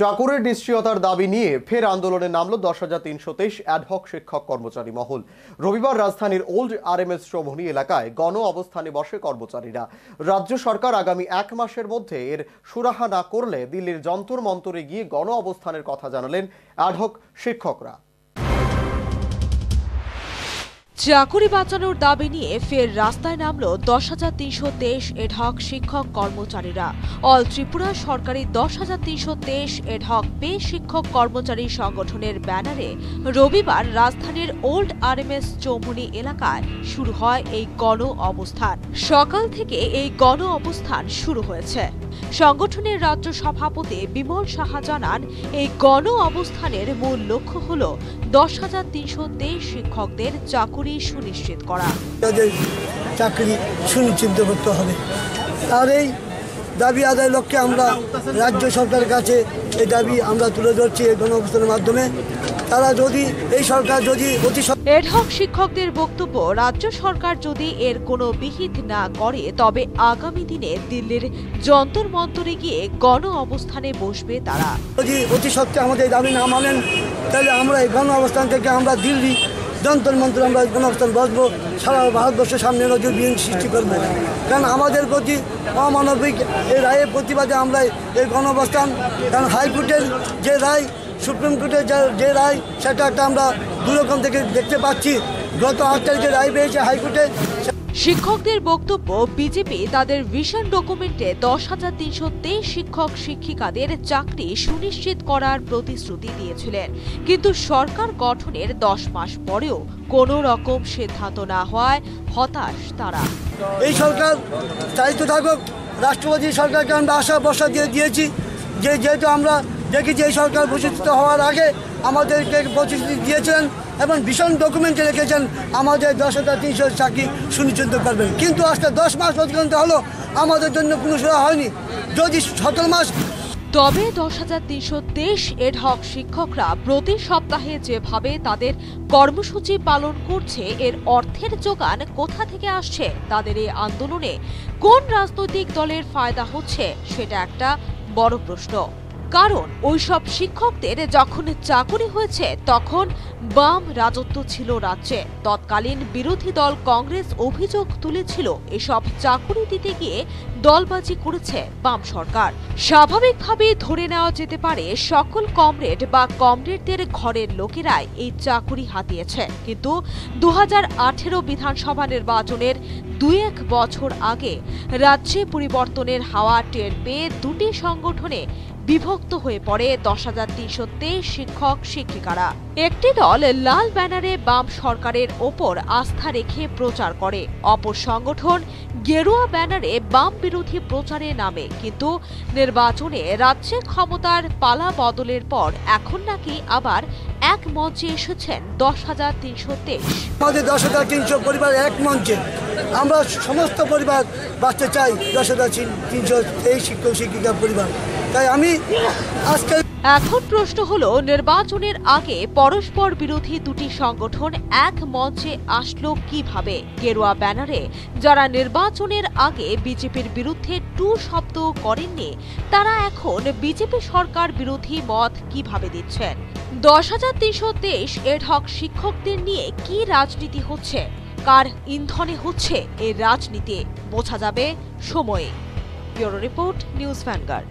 চাকুরের নিশ্চয়তার দাবি নিয়ে ফের আন্দোলনে নামল দশ হাজার তিনশো তেইশ অ্যাডহক শিক্ষক কর্মচারী মহল। রবিবার রাজধানীর ওল্ড আর এম এস শ্রমণী এলাকায় গণ অবস্থানে বসে কর্মচারীরা। রাজ্য সরকার আগামী এক মাসের মধ্যে এর সুরাহা না করলে দিল্লির যন্তর মন্তরে গিয়ে গণ অবস্থানের কথা জানালেন অ্যাডহক শিক্ষকরা। চাকুরি বাঁচানোর দাবি নিয়ে ফের রাস্তায় নামল দশ হাজার তিনশো তেইশ এডহক শিক্ষক কর্মচারীরা। অল ত্রিপুরা সরকারি দশ হাজার তিনশো তেইশ এডহক পে শিক্ষক কর্মচারী সংগঠনের ব্যানারে রবিবার রাজধানীর ওল্ড আরএমএস চৌমুনি এলাকায় শুরু হয় এই গণ অবস্থান। সকাল থেকে এই গণ অবস্থান শুরু হয়েছে। সংগঠনের রাজ্য সভাপতি বিমল সাহা জানান, এই গণ অবস্থানের মূল লক্ষ্য হল দশ হাজার তিনশো তেইশ শিক্ষকদের চাকুরি সুনিশ্চিত করা। তাদের চাকরি সুনিশ্চিত করতে হবে। আর এই দাবি আদায় লক্ষ্যে আমরা রাজ্য সরকারের কাছে এই দাবি আমরা তুলে ধরছি এই গণ অবস্থানের মাধ্যমে। তারা যদি এই সরকার যদি অতি এডহক শিক্ষকদের বক্তব্য রাজ্য সরকার যদি এর কোনো বিহিত না করে তবে আগামী দিনে দিল্লির যন্তর মন্তরে গিয়ে গণ অবস্থানে বসবে তারা। যদি অতি সত্ত্বে আমাদের দাবি না মানেন তাহলে আমরা এই গণ অবস্থান থেকে আমরা দিল্লি যন্তর মন্ত্র আমরা গণ অবস্থান বসবো। সারা ভারতবর্ষের সামনে নজর বিহীন সৃষ্টি করব। কারণ আমাদের প্রতি অমানবিক এই রায়ের প্রতিবাদে আমরা এই গণ অবস্থান কারণ হাইকোর্টের যে রায় সুপ্রিম কোর্টের যে- রায় সেটা একটা আমরা দুরকম থেকে দেখতে পাচ্ছি। গত আট তারিখে রায় পেয়েছে হাইকোর্টে। শিক্ষকদের বক্তব্য বিজেপি তাদের ভিশন ডকুমেন্টে দশ হাজার তিনশো তেইশ শিক্ষক শিক্ষিকাদের চাকরি সুনিশ্চিত করার প্রতিশ্রুতি দিয়েছিলেন। কিন্তু সরকার গঠনের দশ মাস পরেও কোনো রকম সিদ্ধান্ত না হওয়ায় হতাশ তারা। এই সরকার চালিত থাকুক রাষ্ট্রপতি সরকারকে আমরা আশা বসা দিয়ে দিয়েছি যে যেহেতু আমরা দেখেছি এই সরকার প্রতিষ্ঠিত হওয়ার আগে আমাদেরকে প্রতিশ্রুতি দিয়েছিলেন এবং ভীষণ ডকুমেন্টে রেখেছেন, আমাদের দশ হাজার তিনশো চাকরি সুনিশ্চিত করবেন। কিন্তু আজকে দশ মাস অতিক্রান্ত হলো, আমাদের জন্য কোনো সুরা হয়নি। যদি সতেরো মাস তবে দশ হাজার তিনশো তেইশ এডহক শিক্ষকরা প্রতি সপ্তাহে যেভাবে তাদের কর্মসূচি পালন করছে, এর অর্থের যোগান কোথা থেকে আসছে? তাদের এই আন্দোলনে কোন রাজনৈতিক দলের ফায়দা হচ্ছে? সেটা একটা বড় প্রশ্ন। কারণ ওইসব শিক্ষকদের যখন চাকুরি হয়েছে, তখন বাম রাজত্ব ছিল রাজ্যে। তৎকালীন বিরোধী দল কংগ্রেস অভিযোগ তুলেছিল, এসব চাকুরি দিতে গিয়ে দলবাজি করেছে বাম সরকার। স্বাভাবিকভাবে ধরে নেওয়া যেতে পারে, সকল কমরেড বা কমরেডদের ঘরের লোকেরাই এই চাকুরি হাতিয়েছে। কিন্তু দু আঠেরো বিধানসভা নির্বাচনের দুই এক বছর আগে রাজ্যে পরিবর্তনের হাওয়া টের পেয়ে দুটি সংগঠনে বিভক্ত হয়ে পড়ে দশ হাজার তিনশো তেইশ শিক্ষক, শিক্ষিকারা। একটি দল লাল ব্যানারে বাম সরকারের ওপর আস্থা রেখে প্রচার করে। অপর সংগঠন গেরুয়া ব্যানারে বাম বিরোধী প্রচারে নামে। কিন্তু নির্বাচনে রাজ্যে ক্ষমতার পালা বদলের পর এখন নাকি আবার এক মঞ্চে এসেছেন দশ হাজার তিনশো তেইশ। আমাদের দশ হাজার তিনশো পরিবার এক মঞ্চে। আমরা সমস্ত পরিবার বাঁচতে চাই দশ হাজার তিনশো এই শিক্ষক, শিক্ষিকা পরিবার। তাই আমি আজকে এখন প্রশ্ন হলো, নির্বাচনের আগে পরস্পর বিরোধী দুটি সংগঠন এক মঞ্চে আসলো কীভাবে? গেরুয়া ব্যানারে, যারা নির্বাচনের আগে বিজেপির বিরুদ্ধে টু শব্দ করেননি, তারা এখন বিজেপি সরকার বিরোধী মত কীভাবে দিচ্ছেন? দশ হাজার তিনশো তেইশ এডহক শিক্ষকদের নিয়ে কি রাজনীতি হচ্ছে? কার ইন্ধনে হচ্ছে এই রাজনীতি? বোঝা যাবে সময়ে। Bureau report, news vanguard.